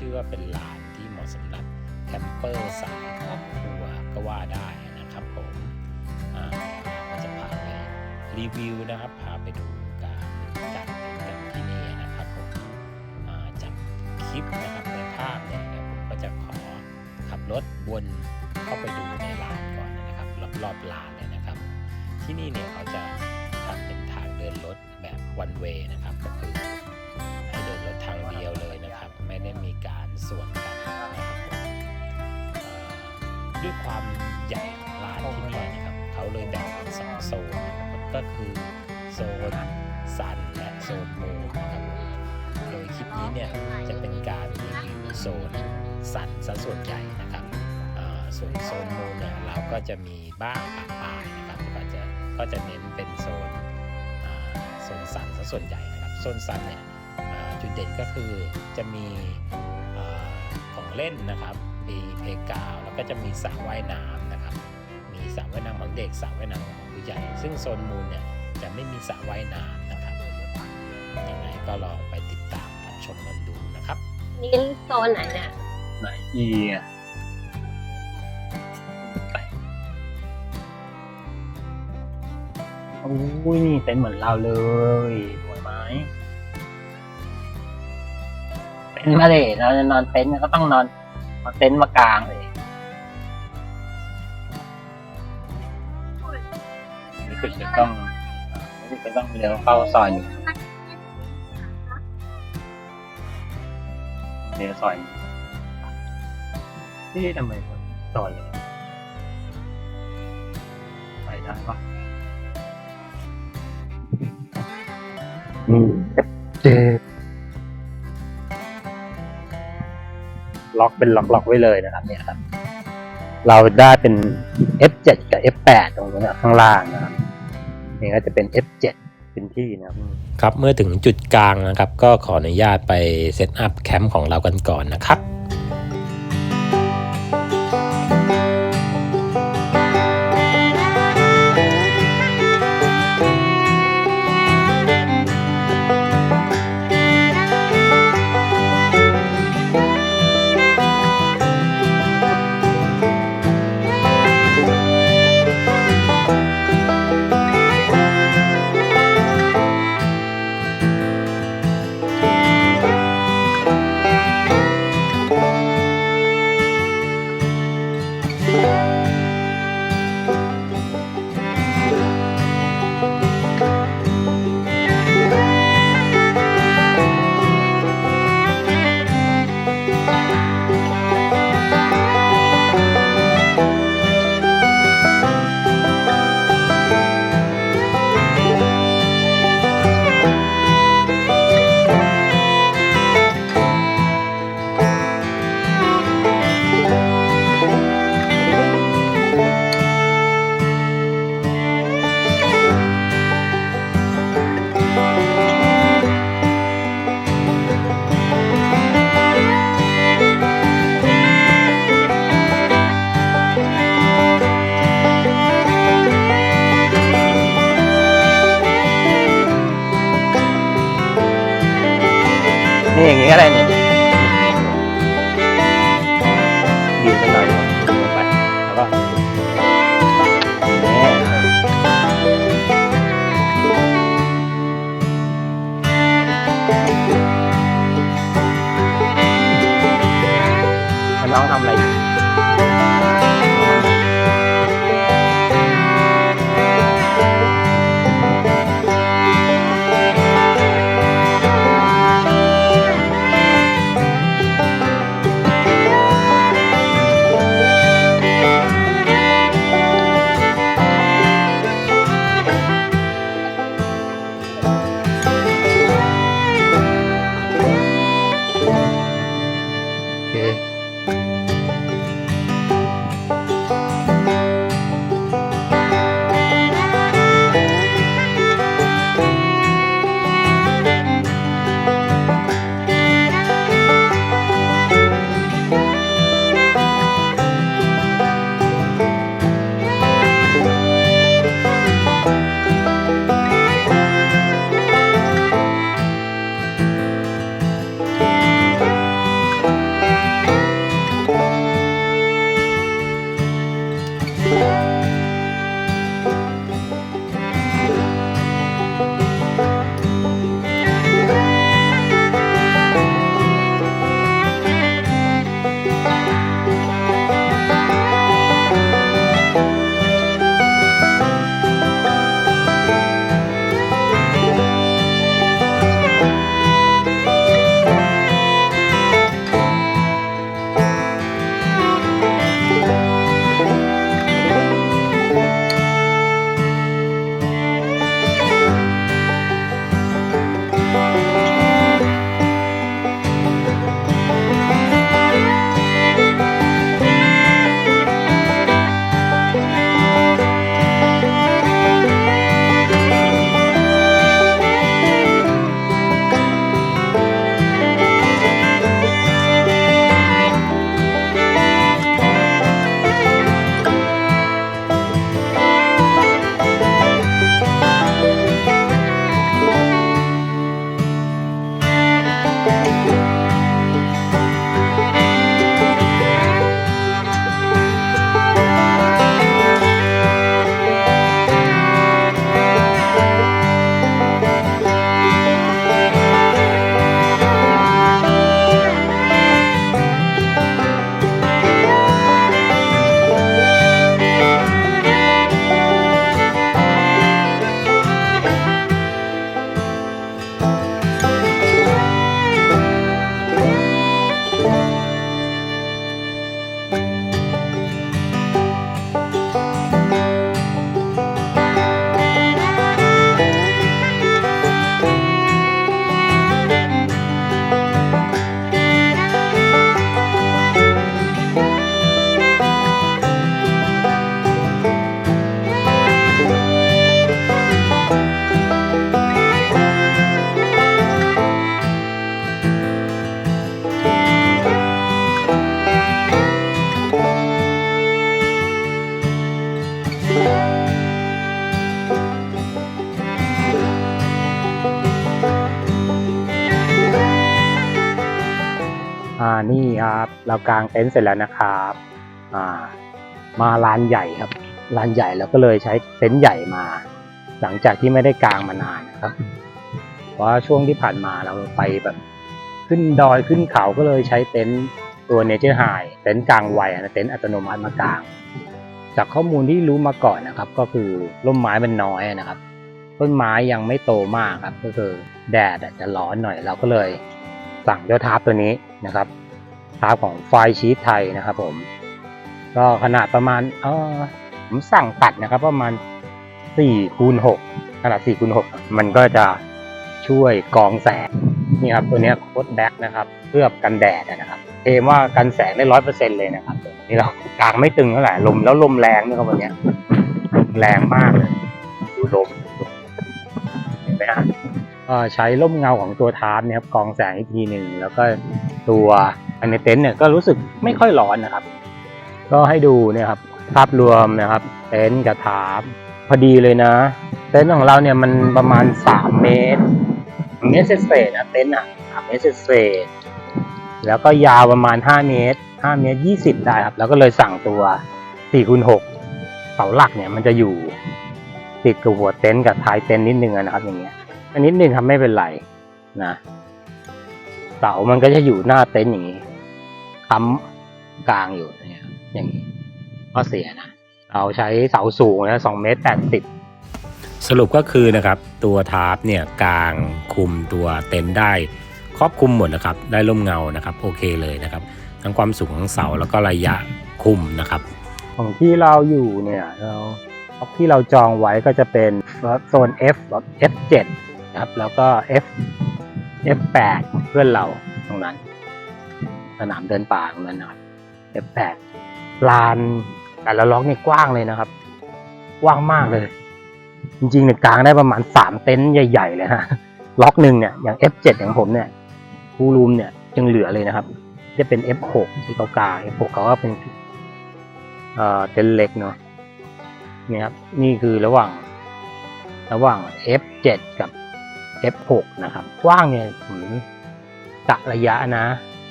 ชื่อว่าเป็นลานที่เหมาะสำหรับแคมเปอร์สายครอบครัวก็ว่าได้นะครับผมอ่าเราจะพาไปรีวิวนะครับพาไปดูการกางเต็นท์กันที่นี่นะครับผมอ่าจากคลิปนะครับในภาพเนี่ยผมก็จะขอขับรถวนเข้าไปดูในลานก่อนนะครับรอบๆลานเลยนะครับ ที่นี่เนี่ยเขาจะทำเป็นทางเดินรถแบบวันเวนะครับก็คือ สวนกันนะครับผมเอ่อด้วยความใหญ่ของลานที่นี่นะครับเขาเลยแบ่งเป็นสองโซนนะครับก็คือโซนซันและโซนมูนนะครับผมโดยคลิปนี้เนี่ยจะเป็นการรีวิวโซนซันซะส่วนใหญ่นะครับอ่าส่วนโซนมูนเนี่ยเราก็จะมีบ้างปะปายนะครับก็จะก็จะเน้นเป็นโซนอ่าโซนสันซะส่วนใหญ่นะครับโซนสันเนี่ยอ่าจุดเด่นก็คือจะมีอ่าของ เล่นนะครับมีเพกาวแล้วก็จะมีสระว่ายน้ำนะครับ มีสระว่ายน้ำของเด็กสระว่ายน้ำของผู้ใหญ่ ซึ่งโซนมูนเนี่ยจะไม่มีสระว่ายน้ำนะครับยังไงก็ลองไปติดตามรับชมกันดูนะครับ นี่โซนไหนเนี่ยไหนอีอะไปโอ้ยนี่เป็นเหมือนเราเลย สวยไหมเป็นมาเลยเราจะนอนเต็นท์ก็ต้องนอนเอาเต็นท์มากลางเลยนี่คือจะต้องนี่คือต้องเลี้ยวเข้าซอยหนึ่งเลี้ยวซอยหนึ่งนี่ทำไมซอยเลยไปได้ปะนี่เจ ล็อกเป็นล็อกล็อกๆไว้เลยนะครับเนี่ยครับ เราได้เป็น F7 กับ F8 ตรงนี้นะข้างล่างนะครับนี่ก็จะเป็น F7 เป็นที่นะครับครับเมื่อถึงจุดกลางนะครับ ก็ขออนุญาตไปเซตอัพแคมป์ของเรากันก่อนนะครับ นี่อย่ กางเต็นท์เสร็จแล้วนะครับามาลานใหญ่ครับลานใหญ่เราก็เลยใช้เต็นท์ใหญ่มา หลังจากที่ไม่ได้กางมานานนะครับเพราะช่วงที่ผ่านมาเราไปแบบขึ้นดอยขึ้นเขาก็เลยใช้เต็นท์ตัวเนเจอร์ไฮเต็นท์กลางไวนะเต็นท์อัตโนมัติมากาง จากข้อมูลที่รู้มาก่อนนะครับ ก็คือร่มไม้มันน้อยนะครับ ต้นไม้ยังไม่โตมากครับ ก็คือแดดอาจจะร้อนหน่อยเราก็เลยสั่งเจ้าทาร์ปตัวนี้นะครับ ทาร์ปของไฟชีสไทยนะครับผม ก็ขนาดประมาณเออผมสั่งตัดนะครับ ประมาณ4คูณ6ขนาด4คูณ6มันก็จะช่วยกองแสงนี่ครับตัวนี้โคดแบ็กนะครับเคลือบกันแดดนะครับเทมว่ากันแสงได้ร้อยเปอร์เซ็นเลยนะครับนี่เรากางไม่ตึงเท่าไหร่ลมแล้วลมแรงด้วยครับวันนี้ลมแรงมากเลยดูลมเห็นไหมฮะ ใช้ร่มเงาของตัวทาร์ปเนี่ยครับกองแสงอีกทีหนึ่งแล้วก็ตัวอันในเต็นท์เนี่ยก็รู้สึกไม่ค่อยร้อนนะครับ ก็ให้ดูเนี่ยครับภาพรวมนะครับ เต็นท์กับทาร์ปพอดีเลยนะ เต็นท์ของเราเนี่ยมันประมาณสามเมตรเมตรเศษนะเต็นท์อะสามเมตรเศษแล้วก็ยาวประมาณห้าเมตรห้าเมตรยี่สิบได้ครับ แล้วก็เลยสั่งตัวสี่คูณหกเสาหลักเนี่ยมันจะอยู่ติดกับหัวเต็นท์กับท้ายเต็นท์นิดนึงนะครับอย่างเงี้ย อันนิดนึงครับไม่เป็นไรนะเสามันก็จะอยู่หน้าเต็นท์อย่างนี้ค้ำกลางอยู่เนี่ยอย่างนี้ก็เสียนะเราใช้เสาสูงนะสองเมตรแปดสิบสรุปก็คือนะครับ ตัวทาร์ปเนี่ยกลางคุมตัวเต็นท์ได้ ครอบคลุมหมดนะครับ ได้ร่มเงานะครับ โอเคเลยนะครับ ทั้งความสูงของเสาแล้วก็ระยะคุมนะครับ ของที่เราอยู่เนี่ยเราที่เราจองไว้ก็จะเป็นโซน F F7 นะครับ แล้วก็ F F8 เพื่อนเราตรงนั้น สนามเดินป่าตรงนั้นนะครับ F8 ลานแต่ละล็อกนี่กว้างเลยนะครับ กว้างมากเลย จริงๆเนี่ยกลางได้ประมาณสามเต็นท์ใหญ่ๆเลยฮะล็อกหนึ่งเนี่ยอย่าง F7 อย่างผมเนี่ยฟูรูมเนี่ยยังเหลือเลยนะครับ จะเป็น F6 ที่เขากา F6 เขาก็เป็นเอ่อเต็นท์เล็กเนาะนี่ครับนี่คือระหว่างระหว่าง F7 กับ F6 นะครับ กว้างเนี่ยผมกะระยะนะ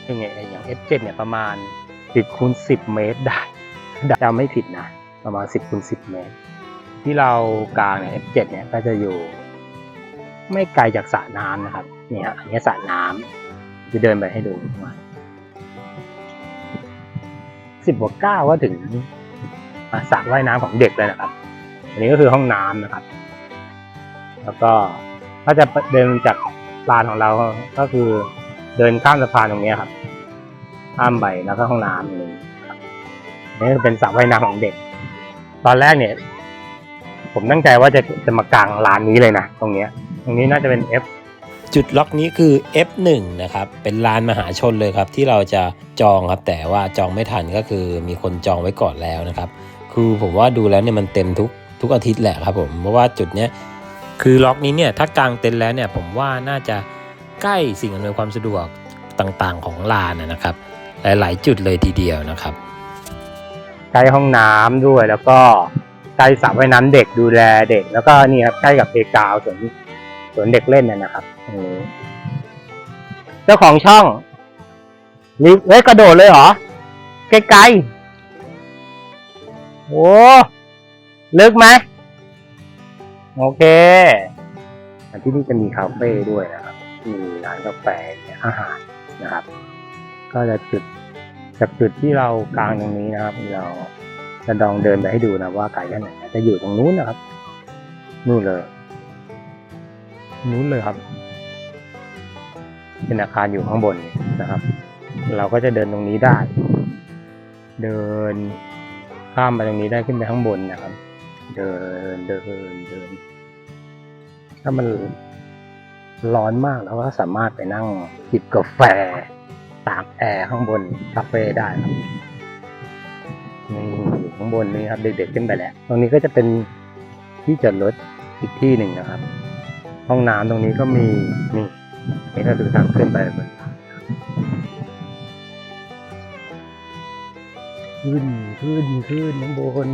ยังไงอย่าง F7 เนี่ยประมาณ 10คูณ10 เมตรได้จำไม่ผิดนะ ประมาณ 10คูณ10 เมตร ที่เรากลางเนี่ย F7 เนี่ยก็จะอยู่ ไม่ไกลจากสระน้ำนะครับเนี่ยฮะอันนี้สระน้ำจะเดินไปให้ดูประมาณสิบกว่าเก้าวก็ถึงสระว่ายน้ำของเด็กเลยนะครับ อันนี้ก็คือห้องน้ำนะครับ แล้วก็ ถ้าจะเดินจากลานของเราก็คือเดินข้ามสะพานตรงนี้ครับข้ามไปแล้วก็ห้องน้ำอย่งนี่เป็นสระว่ายน้ำของเด็ก ตอนแรกเนี่ย ผมตั้งใจว่าจะจะมากางลานนี้เลยนะตรงเนี้ย ตรงนี้น่าจะเป็น F จุดล็อกนี้คือ F1 นะครับ เป็นลานมหาชนเลยครับ ที่เราจะจองครับ แต่ว่าจองไม่ทันก็คือมีคนจองไว้ก่อนแล้วนะครับ คือผมว่าดูแล้วเนี่ยมันเต็มทุกทุกอาทิตย์แหละครับผม เพราะว่าจุดเนี้ย คือล็อกนี้เนี่ยถ้ากางเต็นท์แล้วเนี่ยผมว่าน่าจะใกล้สิ่งอำนวยความสะดวกต่างๆของลานนะครับ หลายๆ จุดเลยทีเดียวนะครับใกล้ห้องน้ำด้วยแล้วก็ใกล้สระว่ายน้ำเด็กดูแลเด็ก แล้วก็นี่ครับใกล้กับเพกาวสวนสวนเด็กเล่นน่ยนะครับตรงนี้เจ้าของช่องรีบเอ้ยกระโดดเลยเหรอไกลๆโอ้ลึกไหม โอเคที่นี่จะมีคาเฟ่ด้วยนะครับ มีร้านกาแฟอาหารนะครับ ก็จะจุดจากจุดที่เรากลางตรงนี้นะครับ เราจะลองเดินไปให้ดูนะว่าไกลแค่ไหนจะอยู่ตรงนู้นนะครับ นู่นเลย นู้นเลยครับ เป็นอาคารอยู่ข้างบนนะครับ เราก็จะเดินตรงนี้ได้ เดินข้ามไปตรงนี้ได้ขึ้นไปข้างบนนะครับ เดินเดินเดินามันร้อนมากเราก็สามารถไปนั่งจิบกาแฟตากแอร์ข้างบนคาเฟ่ได้ครับนี่อยู่ข้างบนนี้ครับ เด็กๆขึ้นไปแล้ว ตรงนี้ก็จะเป็นที่จอดรถอีกที่หนึ่งนะครับ ห้องน้ำตรงนี้ก็มีนี่นี่ก็คือทางขึ้นไปบนขึ้นขึ้นขึ้นข้างบน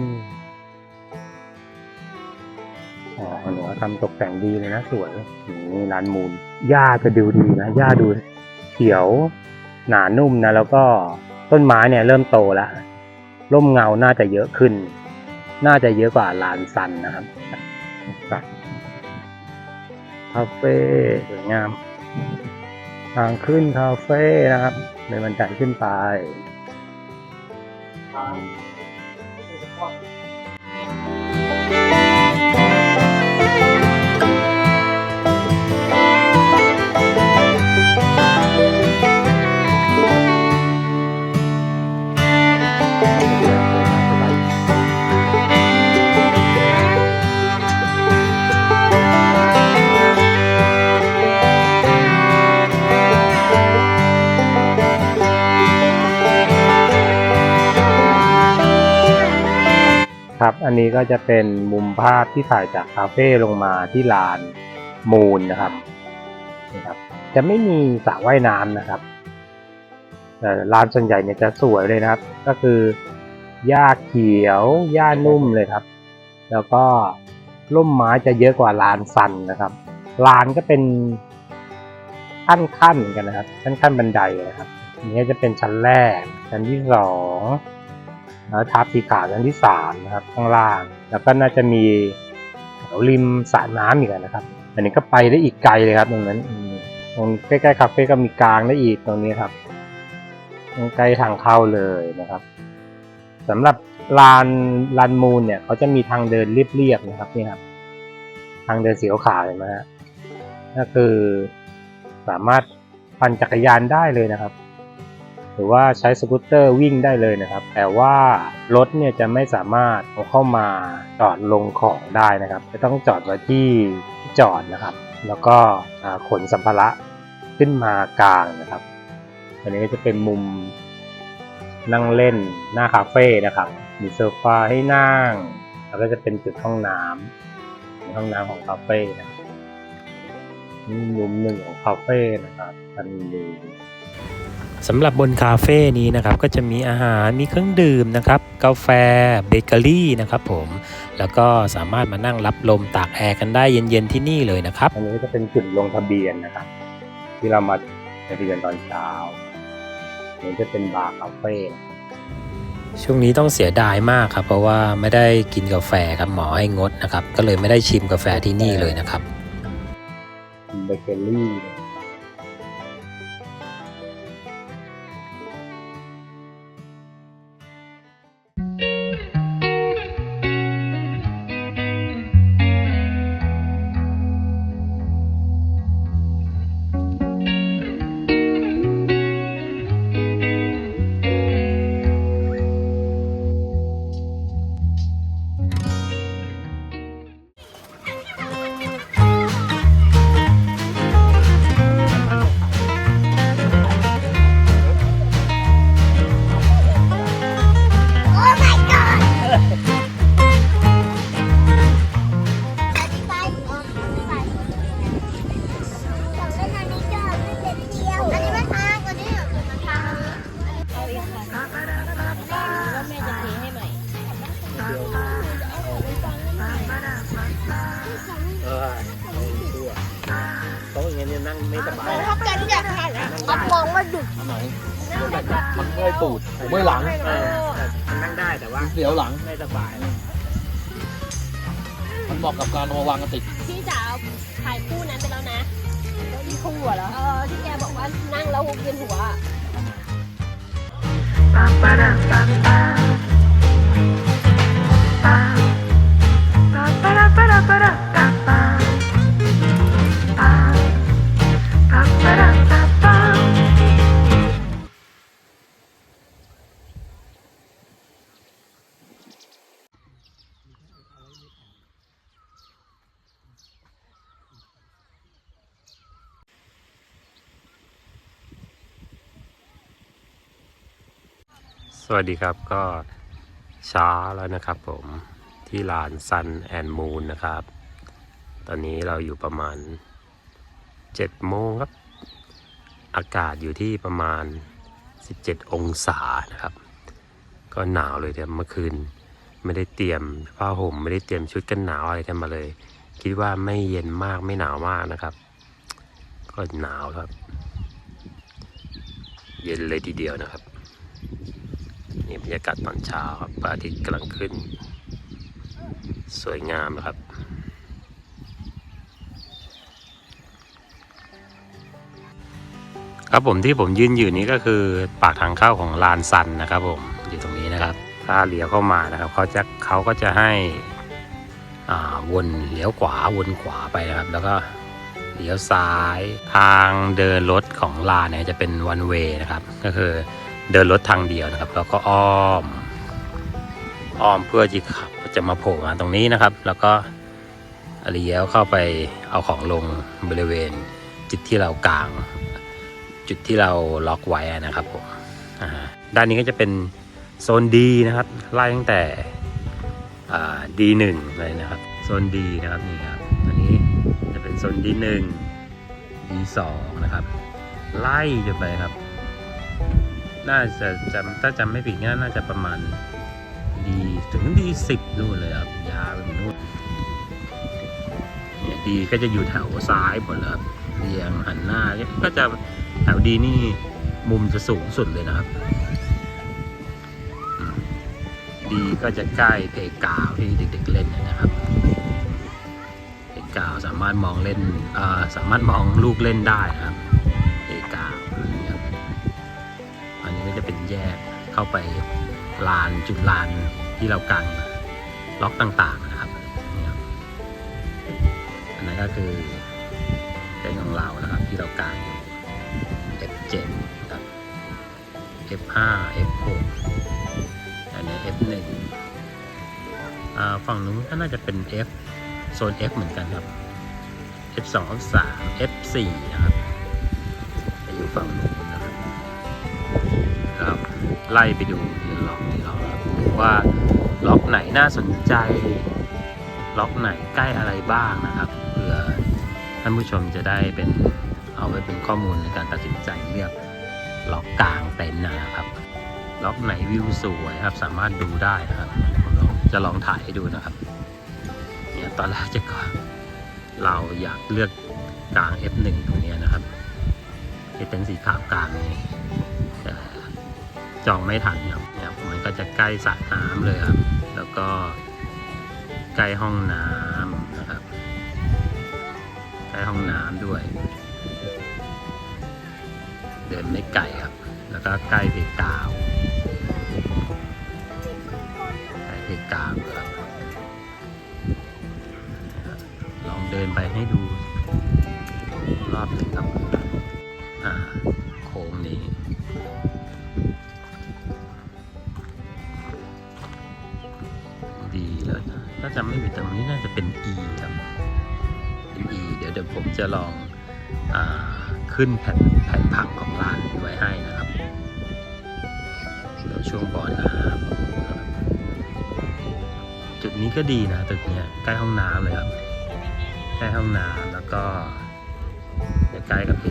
อ๋อหนูทำตกแต่งดีเลยนะสวยนี่ลานมูลหญ้าก็ดูดีนะหญ้าดูเขียว หนานุ่มนะ แล้วก็ต้นไม้เนี่ยเริ่มโตแล้วร่มเงาน่าจะเยอะขึ้น น่าจะเยอะกว่าลานซันนะครับคาเฟ่สวยงาม ทางขึ้นคาเฟ่นะครับเดินบันไดขึ้นไป ครับ อันนี้ก็จะเป็นมุมภาพที่ถ่ายจากคาเฟ่ลงมาที่ลานมูลนะครับนี่ครับ จะไม่มีสระว่ายน้ำนะครับแต่ลานส่วนใหญ่เนี่ยจะสวยเลยนะครับ ก็คือหญ้าเขียวหญ้านุ่มเลยครับ แล้วก็ร่มไม้จะเยอะกว่าลานซันนะครับ ลานก็เป็นขั้นขั้นกันนะครับ ขั้นขั้นบันไดนะครับนนี้จะเป็นชั้นแรก ชั้นที่สอง แล้วทับสีขาวชั้นที่สามนะครับข้างล่าง แล้วก็น่าจะมีแถวริมสระน้ำอีกนะครับ อันนี้ก็ไปได้อีกไกลเลยครับตรงนั้นตรงใกล้ๆคาเฟ่ก็มีกลางได้อีกตรงนี้ครับตรงใกล้ทางเข้าเลยนะครับสำหรับลานลานมูลเนี่ยเขาจะมีทางเดินเรียบๆนะครับนี่ครับ ทางเดินสีขาวเห็นไหมฮะก็คือสามารถปั่นจักรยานได้เลยนะครับ หรือว่าใช้สกูตเตอร์วิ่งได้เลยนะครับ แต่ว่ารถเนี่ยจะไม่สามารถเอาเข้ามาจอดลงของได้นะครับ จะต้องจอดไว้ที่ที่จอดนะครับ แล้วก็ขนสัมภาระขึ้นมากลางนะครับ อันนี้ก็จะเป็นมุมนั่งเล่นหน้าคาเฟ่นะครับ มีโซฟาให้นั่ง แล้วก็จะเป็นจุดห้องน้ำห้องน้ำของคาเฟ่นะมุมหนึ่งของคาเฟ่นะครับอันนี้ สำหรับบนคาเฟ่นี้นะครับก็จะมีอาหารมีเครื่องดื่มนะครับกาแฟเบเกอรี่นะครับผมแล้วก็สามารถมานั่งรับลมตากแอร์กันได้เย็นๆที่นี่เลยนะครับอันนี้ก็จะเป็นจุดลงทะเบียนนะครับ ที่เรามาทะเบียนตอนเช้าอันนี้จะเป็นบาร์คาเฟ่ช่วงนี้ต้องเสียดายมากครับ เพราะว่าไม่ได้กินกาแฟครับหมอให้งดนะครับ ก็เลยไม่ได้ชิมกาแฟที่นี่เลยนะครับเบเกอรี่ ตูดผมเมื่อยหลังเออมันนั่งได้แต่ว่าเสียวหลังไม่สบายมันเหมาะกับการเอามาวางกระติกพี่จ๋าถ่ายคู่นั้นไปแล้วนะที่คู่เหรอเออที่แกบอกว่านั่งแล้วเวียนหัวอะ สวัสดีครับก็เช้าแล้วนะครับผมที่ลานซันแอนมูนนะครับ ตอนนี้เราอยู่ประมาณ7โมงครับ อากาศอยู่ที่ประมาณ 17 องศานะครับ ก็หนาวเลยเดี๋ยวเมื่อคืน ไม่ได้เตรียมผ้าห่มไม่ได้เตรียมชุดกันหนาวอะไรกันมาเลย คิดว่าไม่เย็นมากไม่หนาวมากนะครับ ก็หนาวครับ เย็นเลยทีเดียวนะครับ นี่บรรยากาศตอนเช้าครับพระอาทิตย์กำลังขึ้น สวยงามนะครับครับผมที่ผมยืนอยู่นี้ก็คือปากทางเข้าของลานซันนะครับ ผมอยู่ตรงนี้นะครับ ถ้าเลี้ยวเข้ามานะครับเขาจะเขาก็จะให้อ่าวนเลี้ยวขวาวนขวาไปนะครับ แล้วก็เลี้ยวซ้ายทางเดินรถของลานเนี่ยจะเป็นวันเวนะครับ ก็คือ เดินรถทางเดียวนะครับ แล้วก็อ้อม อ้อมเพื่อที่ขับจะมาโผล่มาตรงนี้นะครับ แล้วก็เลี้ยวเข้าไปเอาของลงบริเวณจุดที่เรากาง จุดที่เราล็อกไว้นะครับผมอ่าด้านนี้ก็จะเป็นโซนดีนะครับไล่ตั้งแต่ดีหนึ่งเลยนะครับโซนดีนะครับนี่ครับอันนี้จะเป็นโซนดีหนึ่งดีสองนะครับ ไล่จนไปครับ น่าจะจำถ้าจำไม่ผิดเนี่ยน่าจะประมาณดีถึงดีสิบนู่นเลยครับยาวไปถึงนู่นเนี่ยดีก็จะอยู่แถวซ้ายหมดเลยครับเรียงหันหน้าก็จะแถวดีนี่มุมจะสูงสุดเลยนะครับ ดีก็จะใกล้เพกาวที่เด็กๆเล่นนะครับเพกาวสามารถมองเล่นสามารถมองลูกเล่นได้นะครับ แยกเข้าไปลานจุดลานที่เรากังล็อกต่างๆนะครับอันนั้นก็คือเป็นของเรานะครับที่เรากางอยู่ F7 ครับ F5 F6 อันนี้ F1 ฝั่งนู้นก็น่าจะเป็น F โซน F เหมือนกันครับ F2 F3 F4 นะครับจะอยู่ฝั่งนู้น ไล่ไปดูทีละล็อกทีละล็อกครับดูว่าล็อกไหนน่าสนใจ ล็อกไหนใกล้อะไรบ้างนะครับเผื่อท่านผู้ชมจะได้เป็นเอาไว้เป็นข้อมูลในการตัดสินใจเลือกล็อกกลางเต็นท์นะครับล็อกไหนวิวสวยครับ สามารถดูได้นะครับจะลองถ่ายให้ดูนะครับเนี่ยตอนแรกจะก็เราอยากเลือกกลาง F1 ตรงนี้นะครับไอเต็นสีขาวกลางนี่แต่ จองไม่ทันครับเนี่ยมันก็จะใกล้สระน้ำเลยครับ แล้วก็ใกล้ห้องน้ำนะครับ ใกล้ห้องน้ำด้วย เดินไม่ไกลครับ แล้วก็ใกล้เพกาวใกล้เพกาวครับลองเดินไปให้ดูรอบหนึ่งครับอ่าโค้งนี้ จำไม่ผิดตรงนี้น่าจะเป็น E ครับเป็น E เดี๋ยวเดี๋ยวผมจะลองอขึ้นแผ่นแผ่นผังของร้านไว้ให้นะครับเดี๋ยวช่วงบ่อน้ำนะครับจุดนี้ก็ดีนะตึกเนี้ยใกล้ห้องน้ำเลยครับใกล้ห้องน้ำแล้วก็ใกล้กับเ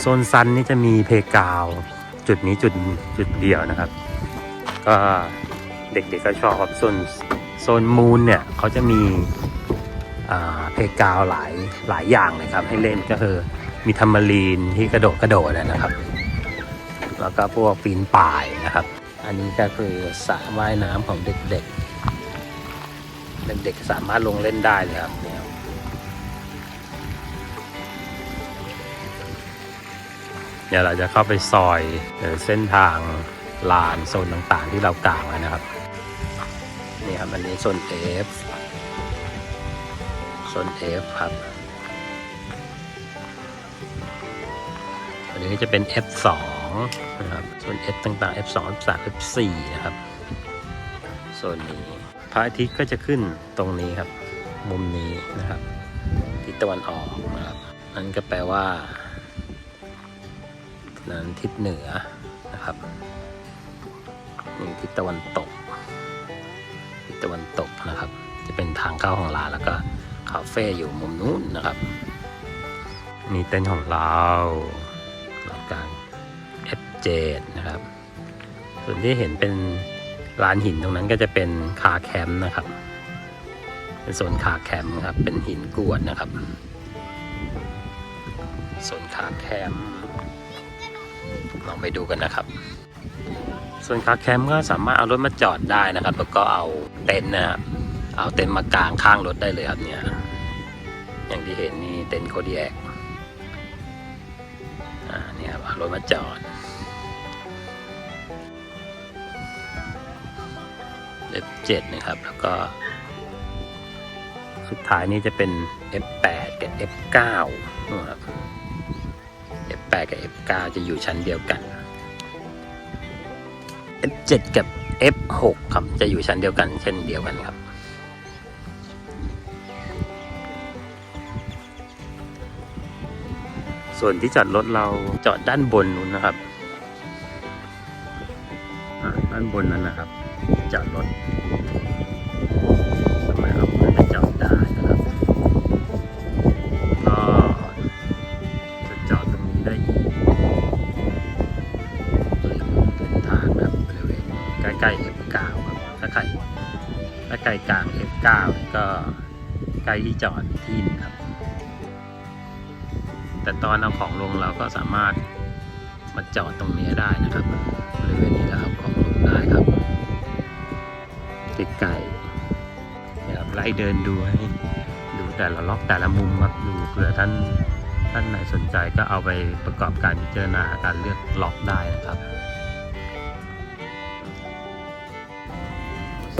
โซนซันนี่จะมีเพกาว จุดนี้จุดจุดเดียวนะครับ ก็เด็กๆก็ชอบโซนโซนมูนเนี่ยเขาจะมีเพกาวหลายหลายอย่างเลยครับ ให้เล่นก็คือมีทัมมารีนที่กระโดดกระโดดนะครับ แล้วก็พวกปีนป่ายนะครับ อันนี้ก็คือสระว่ายน้ำของเด็กๆ เด็กๆสามารถลงเล่นได้เลยครับ เนี่ยเดี๋ยวเราจะเข้าไปซอยหรือเส้นทางลานโซนต่างๆ ที่เรากางไว้นะครับนี่ครับอันนี้โซน F โซน F ครับอันนี้จะเป็น F2 นะครับโซน F ต่างๆ F2 F3 F4 นะครับโซนนี้พระอาทิตย์ก็จะขึ้นตรงนี้ครับ มุมนี้นะครับทิศตะวันออกนะครับนั่นก็แปลว่า นั้นทิศเหนือนะครับนี่ทิศตะวันตก ทิศตะวันตกนะครับ จะเป็นทางเข้าของร้านแล้วก็คาเฟ่อยู่มุมนู้นนะครับนี่เต็นท์ของเราเรากลาง F7 นะครับ ส่วนที่เห็นเป็นลานหินตรงนั้นก็จะเป็นคาแคมป์นะครับ เป็นโซนคาแคมป์ครับ เป็นหินกรวดนะครับโซนคาแคมป์ ลองไปดูกันนะครับ ส่วนคาแคมป์ก็สามารถเอารถมาจอดได้นะครับ แล้วก็เอาเต็นท์นะครับเอาเต็นท์มากางข้างรถได้เลยครับเนี่ย อย่างที่เห็นนี่เต็นท์โคดีแอกอ่าเนี่ยครับเอารถมาจอด F7 นะครับ แล้วก็ สุดท้ายนี่จะเป็น F8 กับ F9 นะครับ F8 กับ F9 จะอยู่ชั้นเดียวกัน F7 กับ F6 ครับจะอยู่ชั้นเดียวกัน เช่นเดียวกันครับ ส่วนที่จอดรถเราจอดด้านบนนู้นนะครับด้านบนนั้นนะครับจอดรถ ใกล้ที่จอดที่หนึงครับ แต่ตอนเอาของลงเราก็สามารถมาจอดตรงนี้ได้นะครับบริเวณนี้แล้วเอาของลงได้ครับใกลๆนะครับไล่เดินดูให้ดูแต่ละล็อกแต่ละมุมครับดูเผื่อท่านท่านไหนสนใจก็เอาไปประกอบการพิจารณาการเลือกล็อกได้นะครับ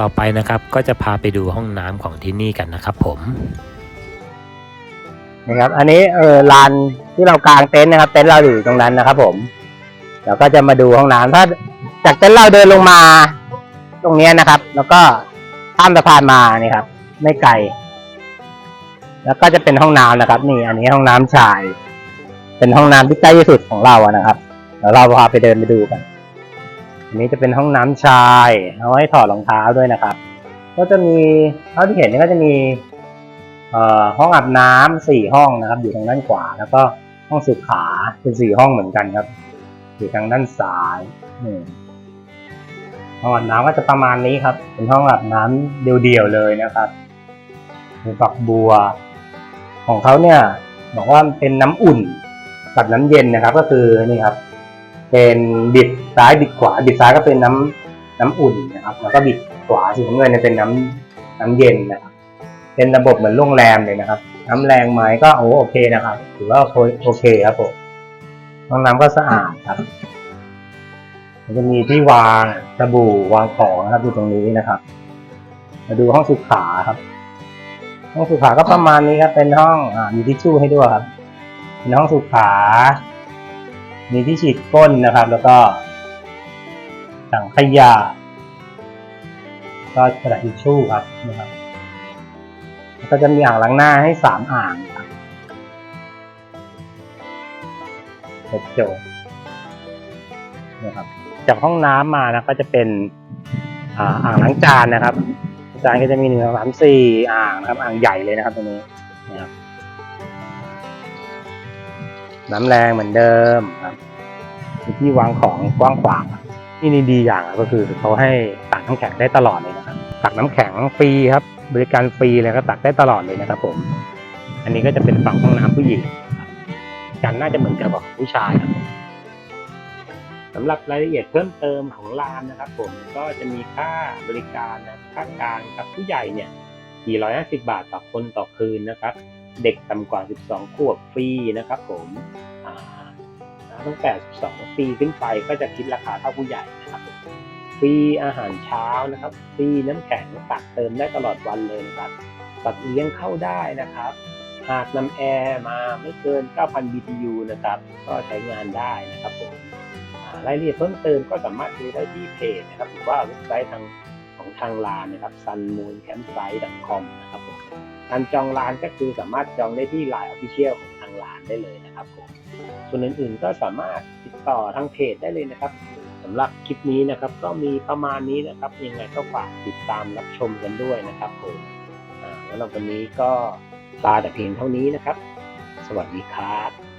ต่อไปนะครับก็จะพาไปดูห้องน้ำของที่นี่กันนะครับผมนะครับ อันนี้เออลานที่เรากางเต็นท์นะครับเต็นท์เราอยู่ตรงนั้นนะครับ ผมเราก็จะมาดูห้องน้ำถ้าจากเต็นท์เราเดินลงมาตรงนี้นะครับ แล้วก็ข้ามสะพานมานี่ครับ ไม่ไกล แล้วก็จะเป็นห้องน้ำนะครับ นี่ อันนี้ห้องน้ำชาย เป็นห้องน้ำที่ใกล้ที่สุดของเราอะนะครับเดี๋ยวเราพาไปเดินไปดูกัน อันนี้จะเป็นห้องน้ำชายเอาไว้ถอดรองเท้าด้วยนะครับ ก็จะมีเท่าที่เห็นเนี่ยก็จะมีห้องอาบน้ำสี่ห้องนะครับ อยู่ทางด้านขวา แล้วก็ห้องสุขาเป็นสี่ห้องเหมือนกันครับ อยู่ทางด้านซ้ายห้องอาบน้ำก็จะประมาณนี้ครับ เป็นห้องอาบน้ำเดี่ยวๆเลยนะครับมีฝักบัว ของเขาเนี่ย บอกว่าเป็นน้ำอุ่นกับน้ำเย็นนะครับ ก็คือนี่ครับ เป็นบิดซ้ายบิดขวา บิดซ้ายก็เป็นน้ำน้ำอุ่นนะครับ แล้วก็บิดขวาสีน้ำเงินเนี่ยเป็นน้ำน้ำเย็นนะครับเป็นระบบเหมือนโรงแรมเลยนะครับ น้ำแรงไหมก็โอโอเคนะครับถือว่าโอเคครับผมห้องน้ำก็สะอาดครับมันจะมีที่วางสบู่วางของนะครับอยู่ตรงนี้นะครับ มาดูห้องสุขาครับ ห้องสุขาก็ประมาณนี้ครับ เป็นห้องอ่ามีทิชชู่ให้ด้วยครับเป็นห้องสุขา มีที่ฉีดก้นนะครับ แล้วก็ถังขยะก็กระดาษทิชชู่ครับนะครับแล้วก็จะมีอ่างล้างหน้าให้สามอ่างครับเสร็จจบนะครับ จากห้องน้ำมานะก็จะเป็นอ่างล้างจานนะครับ จานก็จะมีหนึ่งสองสามสี่อ่างนะครับ อ่างใหญ่เลยนะครับตรงนี้ น้ำแรงเหมือนเดิมครับที่วางของกว้างขวางที่นี่ดีอย่างก็คือเขาให้ตักน้ำแข็งได้ตลอดเลยนะครับตักน้ำแข็งฟรีครับ บริการฟรีเลยก็ตักได้ตลอดเลยนะครับผม อันนี้ก็จะเป็นฝั่งห้องน้ำผู้หญิงกันน่าจะเหมือนกับของผู้ชายครับสำหรับรายละเอียดเพิ่มเติมของลานนะครับ ผมก็จะมีค่าบริการนะค่ากลางครับผู้ใหญ่เนี่ย450 บาทต่อคนต่อคืนนะครับ เด็กต่ำกว่า 12 ขวบฟรีนะครับผมตั้งแต่ 12 ปีขึ้นไปก็จะคิดราคาเท่าผู้ใหญ่นะครับผมฟรีอาหารเช้านะครับฟรีน้ำแข็งตักเติมได้ตลอดวันเลยนะครับสัตว์เลี้ยงเข้าได้นะครับ หากนำแอร์มาไม่เกิน 9,000 BTU นะครับ ก็ใช้งานได้นะครับผมรายละเอียดเพิ่มเติมก็สามารถดูได้ที่เพจนะครับหรือว่าเว็บไซต์ทางของทางลานนะครับ sunmooncampsite.com นะครับผม การจองร้านก็คือสามารถจองได้ที่ Line Official ของทางร้านได้เลยนะครับผมส่วนอื่นๆก็สามารถติดต่อทางเพจได้เลยนะครับสำหรับคลิปนี้นะครับก็มีประมาณนี้นะครับยังไงก็ฝากติดตามรับชมกันด้วยนะครับผมแล้ววันนี้ก็ลาแต่เพียงเท่านี้นะครับ สวัสดีครับ